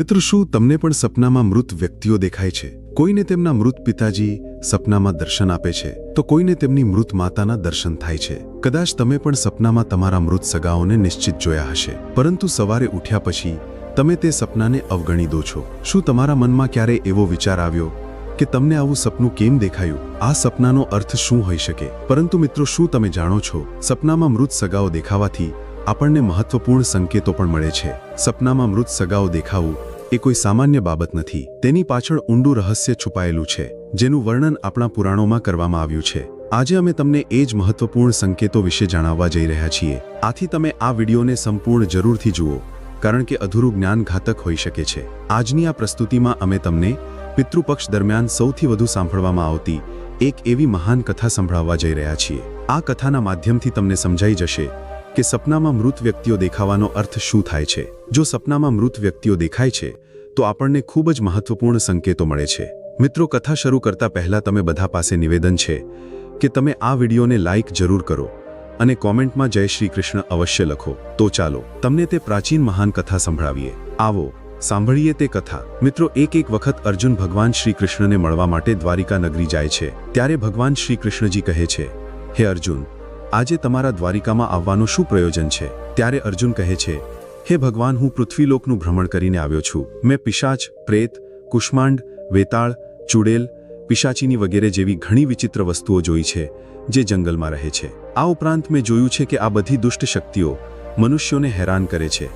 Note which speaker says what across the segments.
Speaker 1: મિત્રો શું તમને પણ સપનામાં મૃત વ્યક્તિઓ દેખાય છે? કોઈને તેમના મૃત પિતાજી સપનામાં દર્શન આપે છે, તો કોઈને તેમની મૃત માતાના દર્શન થાય છે. કદાચ તમે પણ સપનામાં તમારા મૃત સગાઓને નિશ્ચિત જોયા હશે. પરંતુ સવારે ઉઠ્યા પછી તમે તે સપનાને અવગણી દો છો. શું તમારા મનમાં ક્યારે એવો વિચાર આવ્યો કે તમને આવું સપનું કેમ દેખાયું? આ સપનાનો અર્થ શું હોઈ શકે? પરંતુ મિત્રો, શું તમે જાણો છો? સપનામાં મૃત સગાઓ દેખાવાથી આપણને મહત્વપૂર્ણ સંકેતો પણ મળે છે. સપનામાં મૃત સગાઓ દેખાવું એ કોઈ સામાન્ય બાબત નથી. તેની પાછળ ઊંડું રહસ્ય છુપાયેલું છે, જેનું વર્ણન આપણા પુરાણોમાં કરવામાં આવ્યું છે. આજે અમે તમને એ જ મહત્વપૂર્ણ સંકેતો વિશે જણાવવા જઈ રહ્યા છીએ. આથી તમે આ વિડીયોને સંપૂર્ણ જરૂરથી જુઓ, કારણ કે અધૂરું જ્ઞાન ઘાતક હોઈ શકે છે. આજની આ પ્રસ્તુતિમાં અમે તમને પિતૃપક્ષ દરમિયાન સૌથી વધુ સાંભળવામાં આવતી એક એવી મહાન કથા સંભળાવવા જઈ રહ્યા છીએ. આ કથાના માધ્યમથી તમને સમજાઈ જશે કે સપનામાં મૃત વ્યક્તિઓ દેખાવાનો અર્થ શું થાય છે? જો સપનામાં મૃત વ્યક્તિઓ દેખાય છે, તો આપણને ખૂબ જ મહત્વપૂર્ણ સંકેતો મળે છે. મિત્રો, કથા શરૂ કરતા પહેલા તમે બધા પાસે નિવેદન છે કે તમે આ વિડીયોને લાઇક જરૂર કરો અને કોમેન્ટમાં જય શ્રી કૃષ્ણ અવશ્ય લખો. તો ચાલો, તમને તે પ્રાચીન મહાન કથા સંભળાવીએ. આવો, સાંભળીએ તે કથા. મિત્રો, એક એક વખત અર્જુન ભગવાન શ્રી કૃષ્ણને મળવા માટે દ્વારિકા નગરી જાય છે. ત્યારે ભગવાન શ્રી કૃષ્ણજી કહે છે, હે અર્જુન આજે તમારા દ્વારિકામાં આવવાનું શું પ્રયોજન છે? ત્યારે અર્જુન કહે છે, હે ભગવાન, હું પૃથ્વીલોકનું ભ્રમણ કરીને આવ્યો છું. મેં પિશાચ, પ્રેત, કુષ્માંડ, વેતાળ, ચુડેલ, પિશાચીની વગેરે જેવી ઘણી વિચિત્ર વસ્તુઓ જોઈ છે, જે જંગલમાં રહે છે. આ ઉપરાંત મેં જોયું છે કે આ બધી દુષ્ટ શક્તિઓ મનુષ્યોને હેરાન કરે છે.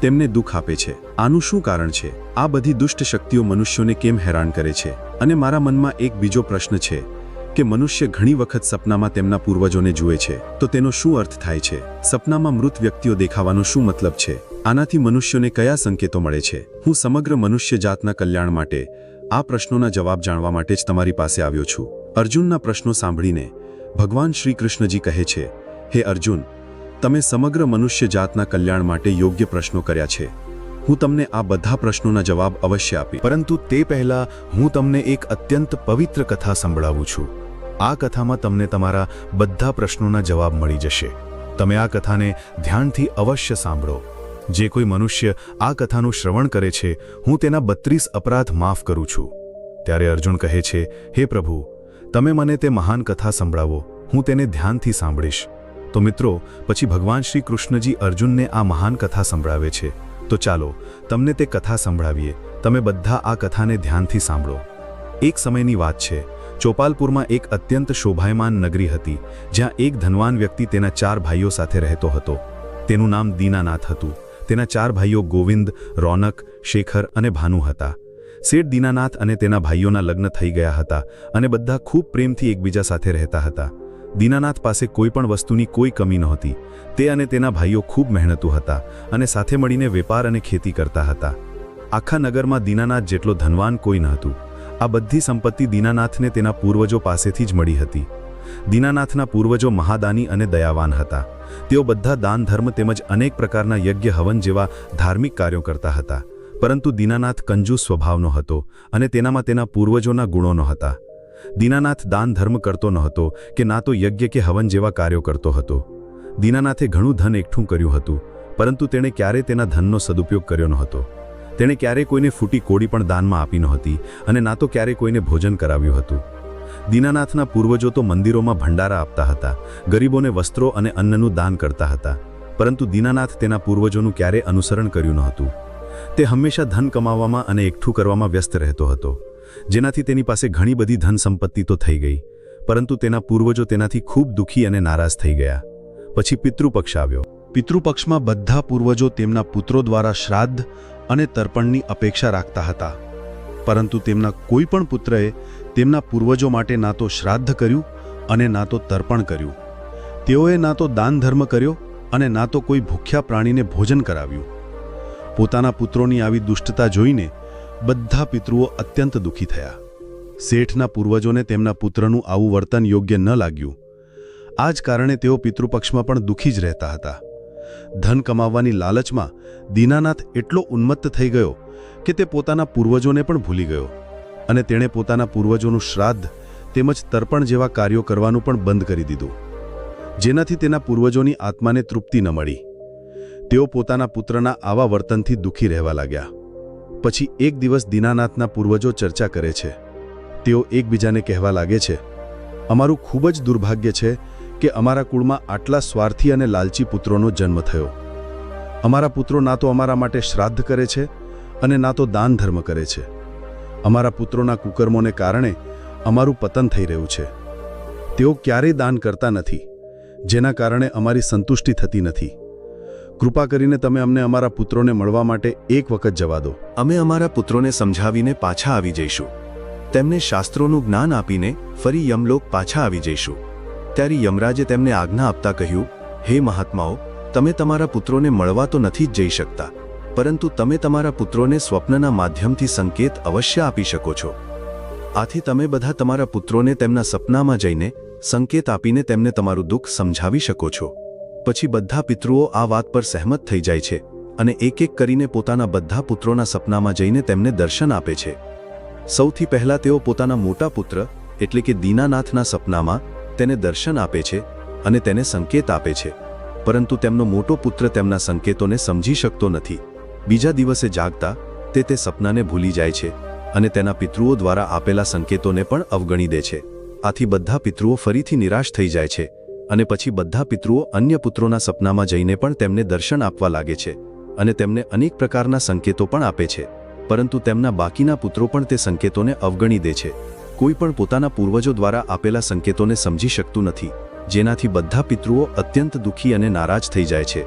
Speaker 1: તેમને દુઃખ આપે છે. આનું શું કારણ છે? આ બધી દુષ્ટ શક્તિઓ મનુષ્યોને કેમ હેરાન કરે છે? અને મારા મનમાં એક બીજો પ્રશ્ન છે. કે મનુષ્ય ઘણી વખત સપનામાં તેમના પૂર્વજોને જુએ છે, તો તેનો શું અર્થ થાય છે? સપનામાં મૃત વ્યક્તિઓ દેખાવાનો શું મતલબ છે? આનાથી મનુષ્યોને કયા સંકેતો મળે છે? હું સમગ્ર મનુષ્ય જાતના કલ્યાણ માટે આ પ્રશ્નોના જવાબ જાણવા માટે જ તમારી પાસે આવ્યો છું. અર્જુનના પ્રશ્નો સાંભળીને ભગવાન શ્રી કૃષ્ણજી કહે છે, હે અર્જુન, તમે સમગ્ર મનુષ્ય જાતના કલ્યાણ માટે યોગ્ય પ્રશ્નો કર્યા છે. હું તમને આ બધા પ્રશ્નોના જવાબ અવશ્ય આપી
Speaker 2: પરંતુ તે પહેલા હું તમને એક અત્યંત પવિત્ર કથા સંભળાવું છું. આ કથામાં તમને તમારા બધા પ્રશ્નોના જવાબ મળી જશે. તમે આ કથાને ધ્યાનથી અવશ્ય સાંભળો. જે કોઈ મનુષ્ય આ કથાનું શ્રવણ કરે છે, હું તેના બત્રીસ અપરાધ માફ કરું છું. ત્યારે અર્જુન કહે છે, હે પ્રભુ, તમે મને તે મહાન કથા સંભળાવો. હું તેને ધ્યાનથી સાંભળીશ. તો મિત્રો, પછી ભગવાન શ્રી કૃષ્ણજી અર્જુનને આ મહાન કથા સંભળાવે છે. તો ચાલો તમને તે કથા સંભળાવીએ. તમે બધા આ કથાને ધ્યાનથી સાંભળો. એક સમયની વાત છે. ચોપાલપુરમાં એક અત્યંત શોભાયમાન નગરી હતી, જ્યાં એક ધનવાન વ્યક્તિ તેના ચાર ભાઈઓ સાથે રહેતો હતો. તેનું નામ દીનાનાથ હતું. તેના ચાર ભાઈઓ ગોવિંદ, રોનક, શેખર અને ભાનુ હતા. શેઠ દીનાનાથ અને તેના ભાઈઓના લગ્ન થઈ ગયા હતા અને બધા ખૂબ પ્રેમથી એકબીજા સાથે રહેતા હતા. દીનાનાથ પાસે કોઈ પણ વસ્તુની કોઈ કમી નહોતી. તે અને તેના ભાઈઓ ખૂબ મહેનતુ હતા અને સાથે મળીને વેપાર અને ખેતી કરતા હતા. આખા નગરમાં દીનાનાથ જેટલો ધનવાન કોઈ ન હતું. આ બધી સંપત્તિ દીનાનાથને તેના પૂર્વજો પાસેથી જ મળી હતી. દીનાનાથના પૂર્વજો મહાદાની અને દયાવાન હતા. તેઓ બધા દાન ધર્મ તેમજ અનેક પ્રકારના યજ્ઞ હવન જેવા ધાર્મિક કાર્યો કરતા હતા. પરંતુ દીનાનાથ કંજૂસ સ્વભાવનો હતો અને તેનામાં તેના પૂર્વજોના ગુણોનો હતા દીનાનાથ દાન ધર્મ કરતો ન હતો કે ના તો યજ્ઞ કે હવન જેવા કાર્યો કરતો હતો. દીનાનાથે ઘણું ધન એકઠું કર્યું હતું, પરંતુ તેણે ક્યારેય તેના ધનનો સદુપયોગ કર્યો ન હતો. તેણે ક્યારેય કોઈને ફૂટી કોડી પણ દાનમાં આપી નહોતી અને ના તો ક્યારેય કોઈને ભોજન કરાવ્યું હતું. દીનાનાથના પૂર્વજો તો મંદિરોમાં ભંડારા આપતા હતા, ગરીબોને વસ્ત્રો અને અન્નનું દાન કરતા હતા, પરંતુ દીનાનાથ તેના પૂર્વજોનું ક્યારેય અનુસરણ કર્યું નહોતું તે હંમેશા ધન કમાવવામાં અને એકઠું કરવામાં વ્યસ્ત રહેતો હતો. જેનાથી તેની પાસે ઘણી બધી ધન સંપત્તિ તો થઈ ગઈ, પરંતુ તેના પૂર્વજો તેનાથી ખૂબ દુઃખી અને નારાજ થઈ ગયા. પછી પિતૃપક્ષ આવ્યો. પિતૃપક્ષમાં બધા પૂર્વજો તેમના પુત્રો દ્વારા શ્રાદ્ધ અને તર્પણની અપેક્ષા રાખતા હતા. પરંતુ તેમના કોઈ પણ પુત્રએ તેમના પૂર્વજો માટે ના તો શ્રાદ્ધ કર્યું અને ના તો તર્પણ કર્યું. તેઓએ ના તો દાન ધર્મ કર્યો અને ના તો કોઈ ભૂખ્યા પ્રાણીને ભોજન કરાવ્યું. પોતાના પુત્રોની આવી દુષ્ટતા જોઈને બધા પિતૃઓ અત્યંત દુઃખી થયા. શેઠના પૂર્વજોને તેમના પુત્રનું આવું વર્તન યોગ્ય ન લાગ્યું. આ જ કારણે તેઓ પિતૃપક્ષમાં પણ દુઃખી જ રહેતા હતા. ધન કમાવવાની લાલચમાં દીનાનાથ એટલો ઉન્મત્ત થઈ ગયો કે તે પોતાના પૂર્વજોને પણ ભૂલી ગયો અને તેણે પોતાના પૂર્વજોનું શ્રાદ્ધ તેમજ તર્પણ જેવા કાર્યો કરવાનું પણ બંધ કરી દીધું. જેનાથી તેના પૂર્વજોની આત્માને તૃપ્તિ ન મળી. તેઓ પોતાના પુત્રના આવા વર્તનથી દુઃખી રહેવા લાગ્યા. પછી એક દિવસ દીનાનાથના પૂર્વજો ચર્ચા કરે છે. તેઓ એકબીજાને કહેવા લાગે છે, અમારું ખૂબ જ દુર્ભાગ્ય છે કે અમારા કુળમાં આટલા સ્વાર્થી અને લાલચી પુત્રોનો જન્મ થયો. અમારા પુત્રો ના તો અમારા માટે શ્રાદ્ધ કરે છે અને ના તો દાન ધર્મ કરે છે. અમારા પુત્રોના કુકર્મોને કારણે અમારું પતન થઈ રહ્યું છે. તેઓ ક્યારેય દાન કરતા નથી, જેના કારણે અમારી સંતુષ્ટિ થતી નથી. કૃપા કરીને તમે અમને અમારા પુત્રોને મળવા માટે એક વખત જવા દો.
Speaker 1: અમે અમારા પુત્રોને સમજાવીને પાછા આવી જઈશું. તેમને શાસ્ત્રોનું જ્ઞાન આપીને ફરી યમલોક પાછા આવી જઈશું. ત્યારે યમરાજે તેમને આજ્ઞા આપતા કહ્યું, હે મહાત્માઓ, તમે તમારા પુત્રોને મળવા તો નથી જ જઈ શકતા, પરંતુ તમે તમારા પુત્રોને સ્વપ્નના માધ્યમથી સંકેત અવશ્ય આપી શકો છો. આથી તમે બધા તમારા પુત્રોને તેમના સપનામાં જઈને સંકેત આપીને તેમને તમારું દુઃખ સમજાવી શકો છો. પછી બધા પિતૃઓ આ વાત પર સહેમત થઈ જાય છે અને એક એક કરીને પોતાના બધા પુત્રોના સપનામાં જઈને તેમને દર્શન આપે છે. સૌથી પહેલા તેઓ પોતાના મોટા પુત્ર, એટલે કે દીનાનાથના સપનામાં, તેને દર્શન આપે છે અને તેને સંકેત આપે છે. પરંતુ તેમનો મોટો પુત્ર તેમના સંકેતોને સમજી શકતો નથી. બીજા દિવસે જાગતા, તે તે સપનાને ભૂલી જાય છે અને તેના પિતૃઓ દ્વારા આપેલા સંકેતોને પણ અવગણી દે છે. આથી બધા પિતૃઓ ફરીથી નિરાશ થઈ જાય છે. અને પછી બધા પિતૃઓ અન્ય પુત્રોના સપનામાં જઈને પણ તેમને દર્શન આપવા લાગે છે અને તેમને અનેક પ્રકારના સંકેતો પણ આપે છે. પરંતુ તેમના બાકીના પુત્રો પણ તે સંકેતોને અવગણી દે છે. કોઈ પણ પોતાના પૂર્વજો દ્વારા આપેલા સંકેતોને સમજી શકતું નથી, જેનાથી બધા પિતૃઓ અત્યંત દુઃખી અને નારાજ થઈ જાય છે.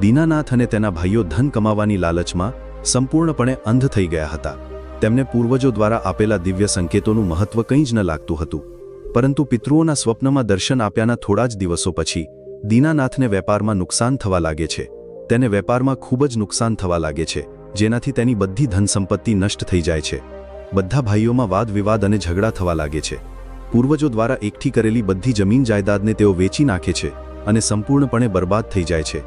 Speaker 1: દીનાનાથ અને તેના ભાઈઓ ધન કમાવાની લાલચમાં સંપૂર્ણપણે અંધ થઈ ગયા હતા. તેમને પૂર્વજો દ્વારા આપેલા દિવ્ય સંકેતોનું મહત્વ કંઈ જ ન લાગતું હતું. પરંતુ પિતૃઓના સ્વપ્નમાં દર્શન આપ્યાના થોડા જ દિવસો પછી, દીનાનાથને વેપારમાં નુકસાન થવા લાગે છે. તેને વેપારમાં ખૂબ જ નુકસાન થવા લાગે છે, જેનાથી તેની બધી ધન સંપત્તિ નષ્ટ થઈ જાય છે. બધા ભાઈઓમાં વાદ વિવાદ અને ઝઘડા થવા લાગે છે. પૂર્વજો દ્વારા એકઠી કરેલી બધી જમીન જાયદાદને તેઓ વેચી નાખે છે અને સંપૂર્ણપણે બરબાદ થઈ જાય છે.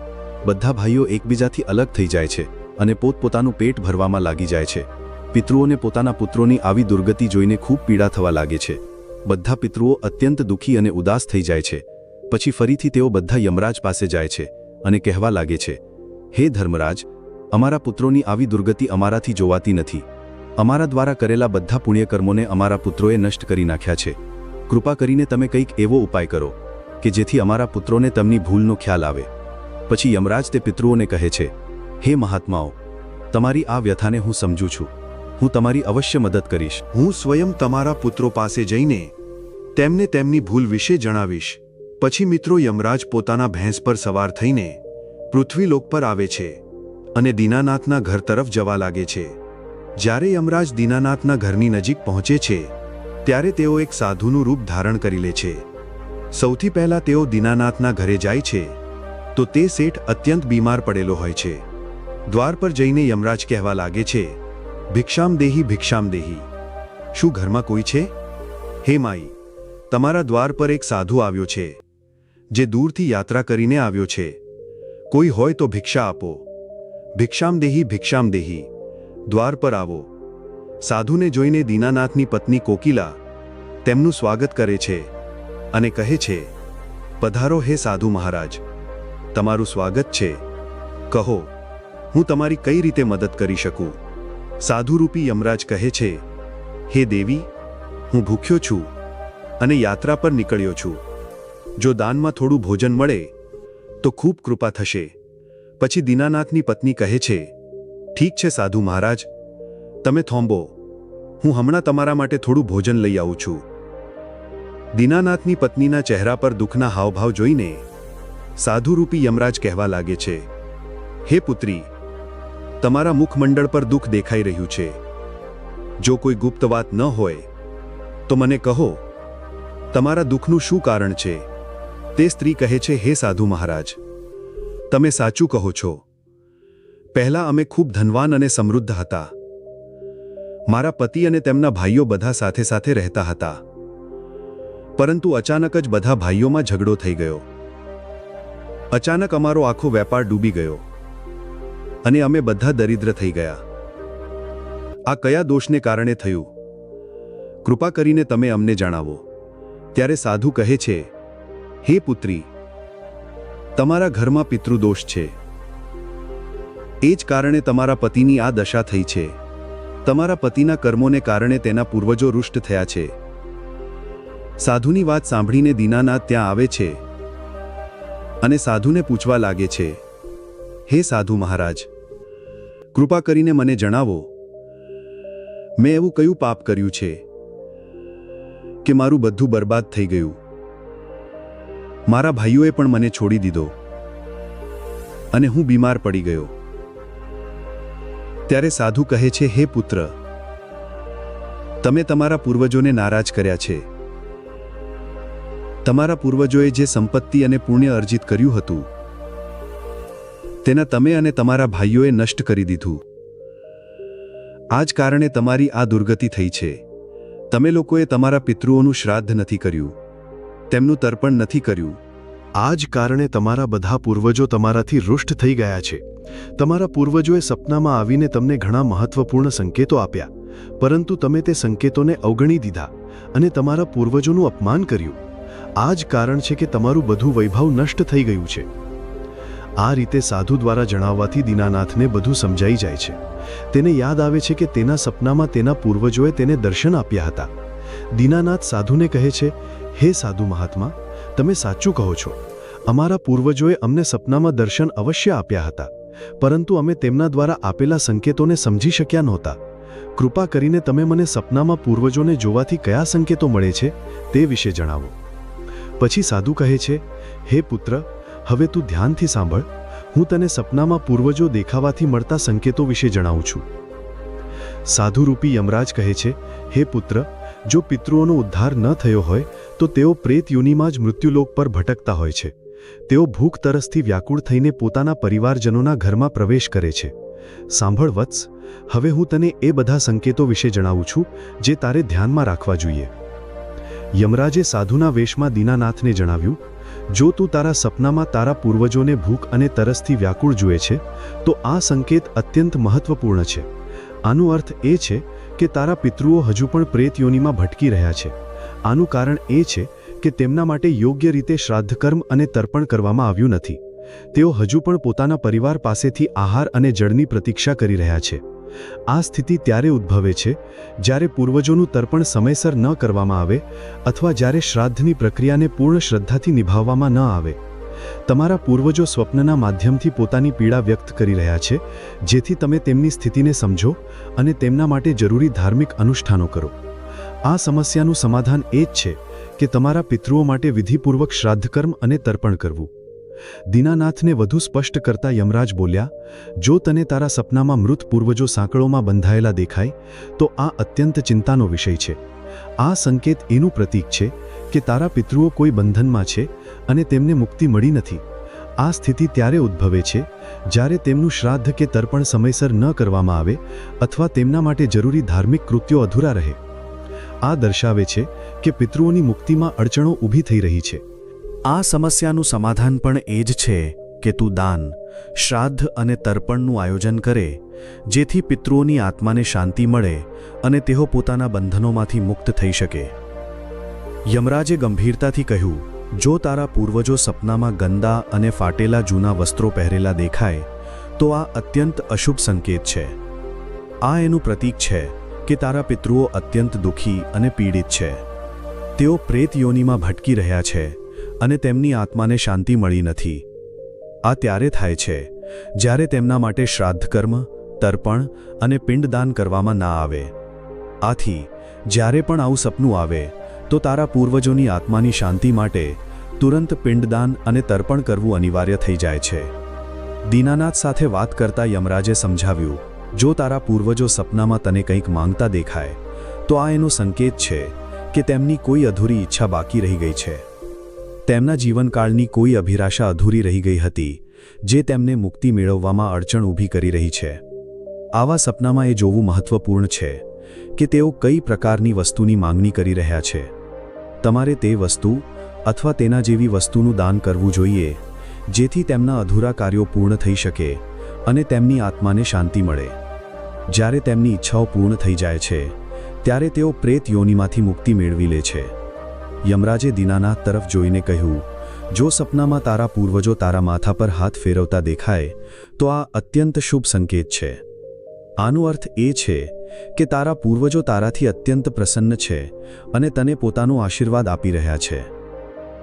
Speaker 1: બધા ભાઈઓ એકબીજાથી અલગ થઈ જાય છે અને પોતપોતાનું પેટ ભરવામાં લાગી જાય છે. પિતૃઓને પોતાના પુત્રોની આવી દુર્ગતિ જોઈને ખૂબ પીડા થવા લાગે છે. બધા પિતૃઓ અત્યંત દુઃખી અને ઉદાસ થઈ જાય છે. પછી ફરીથી તેઓ બધા યમરાજ પાસે જાય છે અને કહેવા લાગે છે, હે ધર્મરાજ, અમારા પુત્રોની આવી દુર્ગતિ અમારાથી જોવાતી નથી. અમારા દ્વારા કરેલા બધા પુણ્યકર્મોને અમારા પુત્રોએ નષ્ટ કરી નાખ્યા છે. કૃપા કરીને તમે કંઈક એવો ઉપાય કરો, કે જેથી અમારા પુત્રોને તેમની ભૂલનો ખ્યાલ આવે. પછી યમરાજ તે પિતૃઓને કહે છે, હે મહાત્માઓ, તમારી આ વ્યથાને હું સમજું છું. હું તમારી અવશ્ય મદદ કરીશ.
Speaker 3: હું સ્વયં તમારા પુત્રો પાસે જઈને તેમને તેમની ભૂલ વિશે જણાવીશ. પછી મિત્રો યમરાજ પોતાના ભેંસ પર સવાર થઈને પૃથ્વીલોક પર આવે છે અને દીનાનાથના ઘર તરફ જવા લાગે છે. જ્યારે યમરાજ દીનાનાથના ઘરની નજીક પહોંચે છે, ત્યારે તેઓ એક સાધુનું રૂપ ધારણ કરી લે છે. સૌથી પહેલા તેઓ દીનાનાથના ઘરે જાય છે, તો તે શેઠ અત્યંત બીમાર પડેલો હોય છે. દ્વાર પર જઈને યમરાજ કહેવા લાગે છે, ભિક્ષામ દેહી ભિક્ષામ દેહી. શું ઘરમાં કોઈ છે? હે માઈ તમારા દ્વાર પર એક સાધુ આવ્યો છે, જે દૂરથી યાત્રા કરીને આવ્યો છે. કોઈ હોય તો ભિક્ષા આપો. ભિક્ષામ દેહી ભિક્ષામ દેહી દ્વાર પર આવો. સાધુને જોઈને દીનાનાથની પત્ની કોકિલા તેમનું સ્વાગત કરે છે અને કહે છે, પધારો હે સાધુ મહારાજ. તમારું સ્વાગત છે. કહો, હું તમારી કઈ રીતે મદદ કરી શકું? સાધુરૂપી યમરાજ કહે છે, હે દેવી, હું ભૂખ્યો છું. અને યાત્રા પર નીકળ્યો છું. જો દાનમાં થોડું ભોજન મળે, તો ખૂબ કૃપા થશે. પછી દીનાનાથની પત્ની કહે છે, ઠીક છે સાધુ મહારાજ, તમે થોંભો હું હમણાં તમારા માટે થોડું ભોજન લઈ આવું છું. દીનાનાથની પત્નીના ચહેરા પર દુઃખના હાવભાવ જોઈને સાધુરૂપી યમરાજ કહેવા લાગે છે, હે પુત્રી, તમારા મુખમંડળ પર દુઃખ દેખાઈ રહ્યું છે. જો કોઈ ગુપ્ત વાત ન હોય, તો મને કહો તમારા દુઃખનું શું કારણ છે? તે સ્ત્રી કહે છે, હે સાધુ મહારાજ, તમે સાચું કહો છો. પહેલા અમે ખૂબ ધનવાન અને સમૃદ્ધ હતા. મારા પતિ અને તેમના ભાઈઓ બધા સાથે સાથે રહેતા હતા. પરંતુ અચાનક જ બધા ભાઈઓમાં ઝઘડો થઈ ગયો. અચાનક અમારો આખો વેપાર ડૂબી ગયો અને અમે બધા દરિદ્ર થઈ ગયા. આ કયા દોષને કારણે થયું? કૃપા કરીને તમે અમને જણાવો. ત્યારે સાધુ કહે છે, હે પુત્રી, તમારા ઘરમાં પિતૃદોષ છે. એ જ કારણે તમારા પતિની આ દશા થઈ છે. તમારા પતિના કર્મોને કારણે તેના પૂર્વજો રુષ્ટ થયા છે. સાધુની વાત સાંભળીને દીનાનાથ ત્યાં આવે છે અને સાધુને પૂછવા લાગે છે, હે સાધુ મહારાજ, કૃપા કરીને મને જણાવો, મેં એવું કયું પાપ કર્યું છે? કે મારું બધું બરબાદ થઈ ગયું. મારા ભાઈઓએ પણ મને છોડી દીધો. અને હું બીમાર પડી ગયો. ત્યારે સાધુ કહે છે, હે પુત્ર, તમે તમારા પૂર્વજોને નારાજ કર્યા છે. તમારા પૂર્વજોએ જે સંપત્તિ અને પુણ્ય અર્જિત કર્યું હતું, તેના તમે અને તમારા ભાઈઓએ નષ્ટ કરી દીધું. આ જ કારણે તમારી આ દુર્ગતિ થઈ છે. તમે લોકોએ તમારા પિતૃઓનું શ્રાદ્ધ નથી કર્યું. તેમનું તર્પણ નથી કર્યું.
Speaker 2: આ જ કારણે તમારા બધા પૂર્વજો તમારાથી રુષ્ટ થઈ ગયા છે. તમારા પૂર્વજોએ સપનામાં આવીને તમને ઘણા મહત્વપૂર્ણ સંકેતો આપ્યા, પરંતુ તમે તે સંકેતોને અવગણી દીધા અને તમારા પૂર્વજોનું અપમાન કર્યું. આ જ કારણ છે કે તમારું બધું વૈભવ નષ્ટ થઈ ગયું છે. આ રીતે સાધુ દ્વારા જણાવવાથી દીનાનાથને બધું સમજાઈ જાય છે. તેને યાદ આવે છે કે તેના સપનામાં તેના પૂર્વજોએ તેને દર્શન આપ્યા હતા. દીનાનાથ સાધુને કહે છે, હે સાધુ મહાત્મા, તમે સાચું કહો છો. અમારા પૂર્વજોએ અમને સપનામાં દર્શન અવશ્ય આપ્યા હતા, પરંતુ અમે તેમના દ્વારા આપેલા સંકેતોને સમજી શક્યા નહોતા. કૃપા કરીને તમે મને સપનામાં પૂર્વજોને જોવાથી કયા સંકેતો મળે છે તે વિશે જણાવો. પછી સાધુ કહે છે, હે પુત્ર હવે તું ધ્યાનથી સાંભળ. હું તને સપનામાં પૂર્વજો દેખાવાથી મળતા સંકેતો વિશે જણાવું છું. સાધુરૂપી યમરાજ કહે છે, હે પુત્ર, જો પિતૃઓનો ઉદ્ધાર ન થયો હોય, તો તેઓ પ્રેત યુનિમાં જ મૃત્યુલોક પર ભટકતા હોય છે. તેઓ ભૂખ તરસથી વ્યાકુળ થઈને પોતાના પરિવારજનોના ઘરમાં પ્રવેશ કરે છે. સાંભળ વત્સ, હવે હું તને એ બધા સંકેતો વિશે જણાવું છું, જે તારે ધ્યાનમાં રાખવા જોઈએ. યમરાજે સાધુના વેશમાં દીનાનાથને જણાવ્યું જો તું તારા સપનામાં તારા પૂર્વજોને ભૂખ અને તરસથી વ્યાકુળ જુએ છે, તો આ સંકેત અત્યંત મહત્વપૂર્ણ છે. આનો અર્થ એ છે કે તારા પિતૃઓ હજુ પણ પ્રેત યોનિમાં ભટકી રહ્યા છે. આનું કારણ એ છે કે તેમના માટે યોગ્ય રીતે શ્રાદ્ધકર્મ અને તર્પણ કરવામાં આવ્યું નથી. તેઓ હજુ પણ પોતાના પરિવાર પાસેથી આહાર અને જળની પ્રતીક્ષા કરી રહ્યા છે. આ સ્થિતિ ત્યારે ઉદ્ભવે છે, જ્યારે પૂર્વજોનું તર્પણ સમયસર ન કરવામાં આવે અથવા જ્યારે શ્રાદ્ધની પ્રક્રિયાને પૂર્ણ શ્રદ્ધાથી નિભાવવામાં ન આવે. તમારા પૂર્વજો સ્વપ્નના માધ્યમથી પોતાની પીડા વ્યક્ત કરી રહ્યા છે, જેથી તમે તેમની સ્થિતિને સમજો અને તેમના માટે જરૂરી ધાર્મિક અનુષ્ઠાનો કરો. આ સમસ્યાનું સમાધાન એ જ છે કે તમારા પિતૃઓ માટે વિધિપૂર્વક શ્રાદ્ધકર્મ અને તર્પણ કરવું. દીનાનાથને વધુ સ્પષ્ટ કરતા યમરાજ બોલ્યા, જો તને તારા સપનામાં મૃત પૂર્વજો સાંકળોમાં બંધાયેલા દેખાય, તો આ અત્યંત ચિંતાનો વિષય છે. આ સંકેત એનું પ્રતીક છે કે તારા પિતૃઓ કોઈ બંધનમાં છે અને તેમને મુક્તિ મળી નથી. આ સ્થિતિ ત્યારે ઉદ્ભવે છે જ્યારે તેમનું શ્રાદ્ધ કે તર્પણ સમયસર ન કરવામાં આવે અથવા તેમના માટે જરૂરી ધાર્મિક કૃત્યો અધૂરા રહે. આ દર્શાવે છે કે પિતૃઓની મુક્તિમાં અડચણો ઊભી થઈ રહી છે.
Speaker 4: આ સમસ્યાનું સમાધાન પણ એ જ છે કે તું દાન, શ્રાદ્ધ અને તર્પણનું આયોજન કરે, જેથી પિતૃઓની આત્માને શાંતિ મળે અને તેઓ પોતાના બંધનોમાંથી મુક્ત થઈ શકે. યમરાજે ગંભીરતાથી કહ્યું, જો તારા પૂર્વજો સપનામાં ગંદા અને ફાટેલા જૂના વસ્ત્રો પહેરેલા દેખાય, તો આ અત્યંત અશુભ સંકેત છે. આ એનું પ્રતીક છે કે તારા પિતૃઓ અત્યંત દુઃખી અને પીડિત છે. તેઓ પ્રેત યોનિમાં ભટકી રહ્યા છે. અને તેમની આત્માને શાંતિ મળી નથી. આ ત્યારે થાય છે, જ્યારે તેમના માટે શ્રાદ્ધકર્મ, તર્પણ અને પિંડદાન કરવામાં ના આવે. આથી, જ્યારે પણ આવું સપનું આવે, તો તારા પૂર્વજોની આત્માની શાંતિ માટે તુરંત પિંડદાન અને તર્પણ કરવું અનિવાર્ય થઈ જાય છે. દીનાનાથ સાથે વાત કરતા યમરાજે સમજાવ્યું, જો તારા પૂર્વજો સપનામાં તને કંઈક માંગતા દેખાય, તો આ એનો સંકેત છે કે તેમની કોઈ અધૂરી ઈચ્છા બાકી રહી ગઈ છે. તેમના જીવનકાળની કોઈ અભિલાષા અધૂરી રહી ગઈ હતી, જે તેમને મુક્તિ મેળવવામાં અડચણ ઊભી કરી રહી છે. આવા સપનામાં એ જોવું મહત્વપૂર્ણ છે કે તેઓ કઈ પ્રકારની વસ્તુની માંગણી કરી રહ્યા છે. તમારે તે વસ્તુ અથવા તેના જેવી વસ્તુનું દાન કરવું જોઈએ, જેથી તેમના અધૂરા કાર્યો પૂર્ણ થઈ શકે અને તેમની આત્માને શાંતિ મળે. જ્યારે તેમની ઈચ્છાઓ પૂર્ણ થઈ જાય છે, ત્યારે તેઓ પ્રેત યોનિમાંથી મુક્તિ મેળવી લે છે. યમરાજે દીનાનાથ તરફ જોઈને કહ્યું, જો સપનામાં તારા પૂર્વજો તારા માથા પર હાથ ફેરવતા દેખાય, તો આ અત્યંત શુભ સંકેત છે. આનો અર્થ એ છે કે તારા પૂર્વજો તારાથી અત્યંત પ્રસન્ન છે અને તને પોતાનો આશીર્વાદ આપી રહ્યા છે.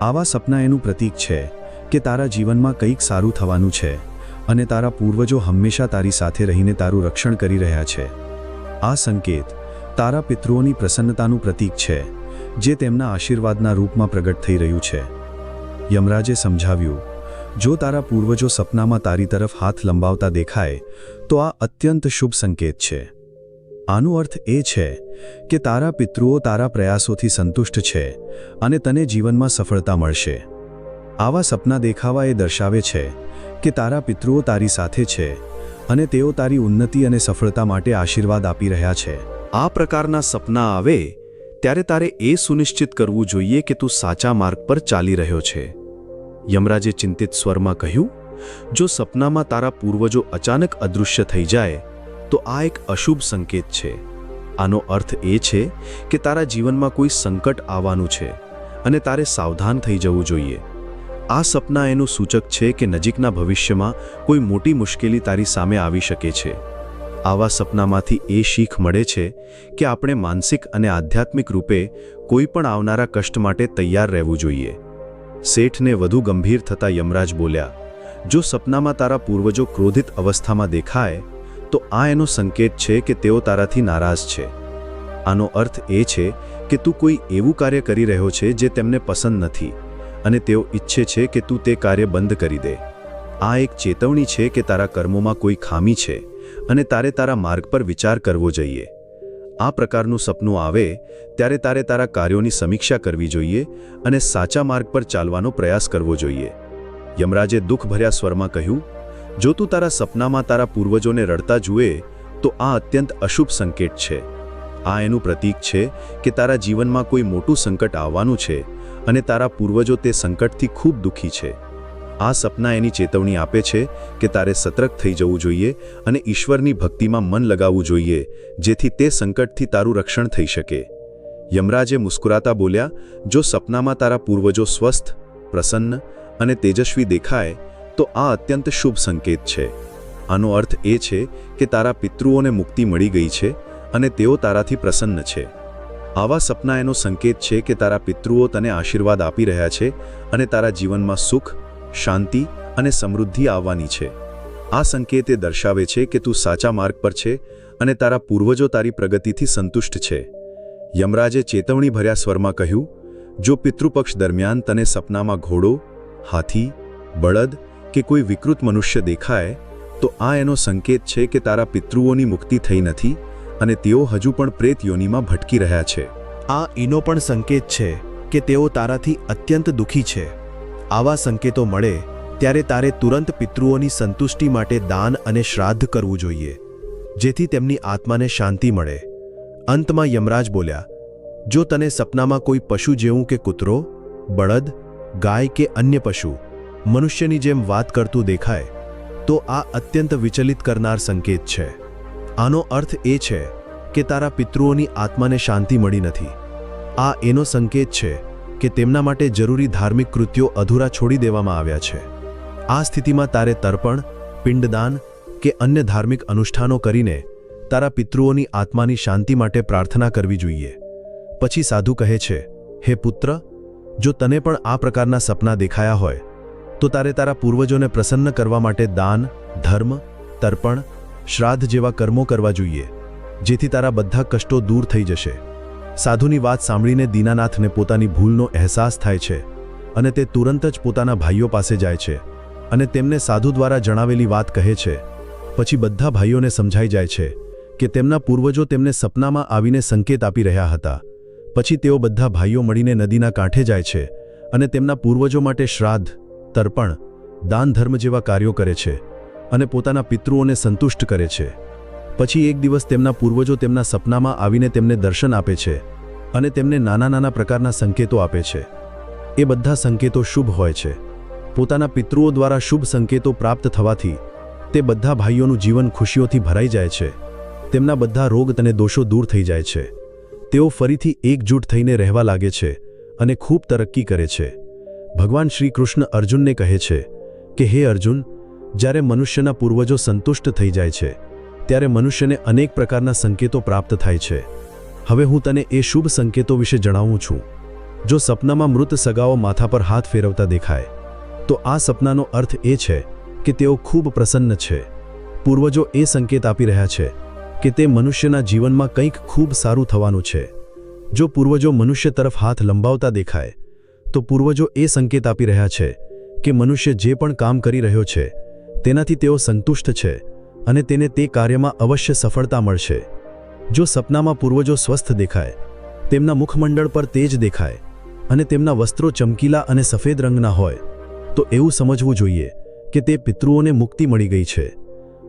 Speaker 4: આવા સપના એનું પ્રતીક છે કે તારા જીવનમાં કંઈક સારું થવાનું છે અને તારા પૂર્વજો હંમેશા તારી સાથે રહીને તારું રક્ષણ કરી રહ્યા છે. આ સંકેત તારા પિતૃઓની પ્રસન્નતાનું પ્રતીક છે. જે તેમના આશીર્વાદના રૂપમાં પ્રગટ થઈ રહ્યું છે. યમરાજે સમજાવ્યું, જો તારા પૂર્વજો સપનામાં તારી તરફ હાથ લંબાવતા દેખાય, તો આ અત્યંત શુભ સંકેત છે. આનો અર્થ એ છે કે તારા પિતૃઓ તારા પ્રયાસોથી સંતુષ્ટ છે અને તને જીવનમાં સફળતા મળશે. આવા સપના દેખાવા એ દર્શાવે છે કે તારા પિતૃઓ તારી સાથે છે અને તેઓ તારી ઉન્નતિ અને સફળતા માટે આશીર્વાદ આપી રહ્યા છે.
Speaker 2: આ પ્રકારના સપના આવે ત્યારે તારે એ સુનિશ્ચિત કરવું જોઈએ કે તું સાચા માર્ગ પર ચાલી રહ્યો છે. યમરાજે ચિંતિત સ્વરમાં કહ્યું, જો સપનામાં તારા પૂર્વજો અચાનક અદૃશ્ય થઈ જાય, તો આ એક અશુભ સંકેત છે. આનો અર્થ એ છે કે તારા જીવનમાં કોઈ સંકટ આવવાનું છે અને તારે સાવધાન થઈ જવું જોઈએ. આ સપના એનું સૂચક છે કે નજીકના ભવિષ્યમાં કોઈ મોટી મુશ્કેલી તારી સામે આવી શકે છે. આવા સપનામાંથી એ શીખ મળે છે કે આપણે માનસિક અને આધ્યાત્મિક રૂપે કોઈ પણ આવનારા કષ્ટ માટે તૈયાર રહેવું જોઈએ. શેઠને વધુ ગંભીર થતા યમરાજ બોલ્યા, જો સપનામાં તારા પૂર્વજો ક્રોધિત અવસ્થામાં દેખાય, તો આ એનો સંકેત છે કે તેઓ તારાથી નારાજ છે. આનો અર્થ એ છે કે તું કોઈ એવું કાર્ય કરી રહ્યો છે જે તેમને પસંદ નથી, અને તેઓ ઈચ્છે છે કે તું તે કાર્ય બંધ કરી દે. આ એક ચેતવણી છે કે તારા કર્મોમાં કોઈ ખામી છે. અને તારે તારા માર્ગ પર વિચાર કરવો જોઈએ. આ પ્રકારનું સપનું આવે ત્યારે તારે તારા કાર્યોની સમીક્ષા કરવી જોઈએ અને સાચા માર્ગ પર ચાલવાનો પ્રયાસ કરવો જોઈએ. યમરાજે દુઃખભર્યા સ્વરમાં કહ્યું, જો તું તારા સપનામાં તારા પૂર્વજોને રડતા જુએ, તો આ અત્યંત અશુભ સંકેત છે. આ એનું પ્રતીક છે કે તારા જીવનમાં કોઈ મોટું સંકટ આવવાનું છે અને તારા પૂર્વજો તે સંકટથી ખૂબ દુઃખી છે. આ સપના એની ચેતવણી આપે છે કે તારે સતર્ક થઈ જવું જોઈએ અને ઈશ્વરની ભક્તિમાં મન લગાવવું જોઈએ, જેથી તે સંકટથી તારું રક્ષણ થઈ શકે. યમરાજે મુસ્કુરાતા બોલ્યા, જો સપનામાં તારા પૂર્વજો સ્વસ્થ, પ્રસન્ન અને તેજસ્વી દેખાય, તો આ અત્યંત શુભ સંકેત છે. આનો અર્થ એ છે કે તારા પિતૃઓને મુક્તિ મળી ગઈ છે અને તેઓ તારાથી પ્રસન્ન છે. આવા સપના એનો સંકેત છે કે તારા પિતૃઓ તને આશીર્વાદ આપી રહ્યા છે અને તારા જીવનમાં સુખ શાંતિ અને સમૃદ્ધિ આવવાની છે. આ સંકેત એ દર્શાવે છે કે તું સાચા માર્ગ પર છે અને તારા પૂર્વજો તારી પ્રગતિથી સંતુષ્ટ છે. યમરાજે ચેતવણી ભર્યા સ્વરમાં કહ્યું, જો પિતૃપક્ષ દરમિયાન તને સપનામાં ઘોડો, હાથી, બળદ કે કોઈ વિકૃત મનુષ્ય દેખાય, તો આ એનો સંકેત છે કે તારા પિતૃઓની મુક્તિ થઈ નથી અને તેઓ હજુ પણ પ્રેત યોનિમાં ભટકી રહ્યા છે.
Speaker 4: આ એનો પણ સંકેત છે કે તેઓ તારાથી અત્યંત દુઃખી છે. આવા સંકેતો મળે, ત્યારે તારે તુરંત પિતૃઓની સંતુષ્ટિ માટે દાન અને શ્રાદ્ધ કરવું જોઈએ, જેથી તેમની આત્માને શાંતિ મળે. અંતમાં યમરાજ બોલ્યા, જો તને સપનામાં કોઈ પશુ જેવું કે કૂતરો, બળદ, ગાય કે અન્ય પશુ મનુષ્યની જેમ વાત કરતું દેખાય, તો આ અત્યંત વિચલિત કરનાર સંકેત છે. આનો અર્થ એ છે કે તારા પિતૃઓની આત્માને શાંતિ મળી નથી. આ એનો સંકેત છે. કે તેમના માટે જરૂરી ધાર્મિક કૃત્યો અધૂરા છોડી દેવામાં આવ્યા છે. આ સ્થિતિમાં તારે તર્પણ, પિંડદાન કે અન્ય ધાર્મિક અનુષ્ઠાનો કરીને તારા પિતૃઓની આત્માની શાંતિ માટે પ્રાર્થના કરવી જોઈએ. પછી સાધુ કહે છે, હે પુત્ર, જો તને પણ આ પ્રકારના સપના દેખાયા હોય, તો તારે તારા પૂર્વજોને પ્રસન્ન કરવા માટે દાન, ધર્મ, તર્પણ, શ્રાદ્ધ જેવા કર્મો કરવા જોઈએ, જેથી તારા બધા કષ્ટો દૂર થઈ જશે. સાધુની વાત સાંભળીને દીનાનાથને પોતાની ભૂલનો અહેસાસ થાય છે અને તે તુરંત જ પોતાના ભાઈઓ પાસે જાય છે અને તેમને સાધુ દ્વારા જણાવેલી વાત કહે છે. પછી બધા ભાઈઓને સમજાઈ જાય છે કે તેમના પૂર્વજો તેમને સપનામાં આવીને સંકેત આપી રહ્યા હતા. પછી તેઓ બધા ભાઈઓ મળીને નદીના કાંઠે જાય છે અને તેમના પૂર્વજો માટે શ્રાદ્ધ, તર્પણ દાન ધર્મ જેવા કાર્યો કરે છે અને પોતાના પિતૃઓને સંતુષ્ટ કરે છે. પછી એક દિવસ તેમના પૂર્વજો તેમના સપનામાં આવીને તેમને દર્શન આપે છે અને તેમને નાના નાના પ્રકારના સંકેતો આપે છે. એ બધા સંકેતો શુભ હોય છે. પોતાના પિતૃઓ દ્વારા શુભ સંકેતો પ્રાપ્ત થવાથી તે બધા ભાઈઓનું જીવન ખુશીઓથી ભરાઈ જાય છે. તેમના બધા રોગ અને દોષો દૂર થઈ જાય છે. તેઓ ફરીથી એકજૂટ થઈને રહેવા લાગે છે અને ખૂબ તરક્કી કરે છે. ભગવાન શ્રી કૃષ્ણ અર્જુનને કહે છે કે, હે અર્જુન, જ્યારે મનુષ્યના પૂર્વજો સંતુષ્ટ થઈ જાય છે ત્યારે મનુષ્યને અનેક પ્રકારના સંકેતો પ્રાપ્ત થાય છે. હવે હું તને એ શુભ સંકેતો વિશે જણાવું છું. જો સપનામાં મૃત સગાઓ માથા પર હાથ ફેરવતા દેખાય, તો આ સપનાનો અર્થ એ છે કે તેઓ ખૂબ પ્રસન્ન છે. પૂર્વજો એ સંકેત આપી રહ્યા છે કે તે મનુષ્યના જીવનમાં કંઈક ખૂબ સારું થવાનું છે. જો પૂર્વજો મનુષ્ય તરફ હાથ લંબાવતા દેખાય, તો પૂર્વજો એ સંકેત આપી રહ્યા છે કે મનુષ્ય જે પણ કામ કરી રહ્યો છે, તેનાથી તેઓ સંતુષ્ટ છે અને તેને તે કાર્યમાં અવશ્ય સફળતા મળશે. જો સપનામાં પૂર્વજો સ્વસ્થ દેખાય, તેમના મુખમંડળ પર તેજ દેખાય, અને તેમના વસ્ત્રો ચમકીલા અને સફેદ રંગના હોય, તો એવું સમજવું જોઈએ કે તે પિતૃઓને મુક્તિ મળી ગઈ છે.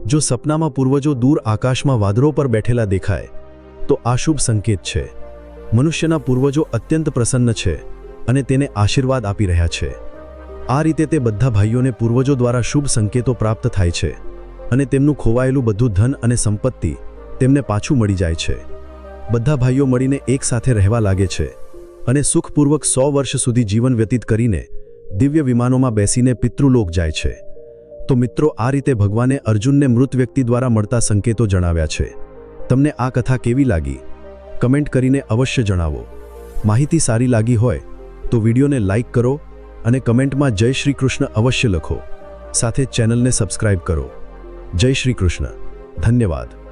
Speaker 4: જો સપનામાં પૂર્વજો દૂર આકાશમાં વાદળો પર બેઠેલા દેખાય, તો આ શુભ સંકેત છે. મનુષ્યના પૂર્વજો અત્યંત પ્રસન્ન છે અને તેને આશીર્વાદ આપી રહ્યા છે. આ રીતે તે બધા ભાઈઓને પૂર્વજો દ્વારા શુભ સંકેતો પ્રાપ્ત થાય છે. અને તેમનું ખોવાયેલું બધું ધન અને સંપત્તિ તેમને પાછું મળી જાય છે. બધા ભાઈઓ મળીને એકસાથે રહેવા લાગે છે અને સુખપૂર્વક સો વર્ષ સુધી જીવન વ્યતીત કરીને દિવ્ય વિમાનોમાં બેસીને પિતૃલોક જાય છે. તો મિત્રો, આ રીતે ભગવાને અર્જુનને મૃત વ્યક્તિ દ્વારા મળતા સંકેતો જણાવ્યા છે. તમને આ કથા કેવી લાગી? કમેન્ટ કરીને અવશ્ય જણાવો. માહિતી સારી લાગી હોય તો વિડીયોને લાઇક કરો અને કમેન્ટમાં જય શ્રી કૃષ્ણ અવશ્ય લખો. સાથે ચેનલને સબસ્ક્રાઇબ કરો. જય શ્રી કૃષ્ણ. ધન્યવાદ.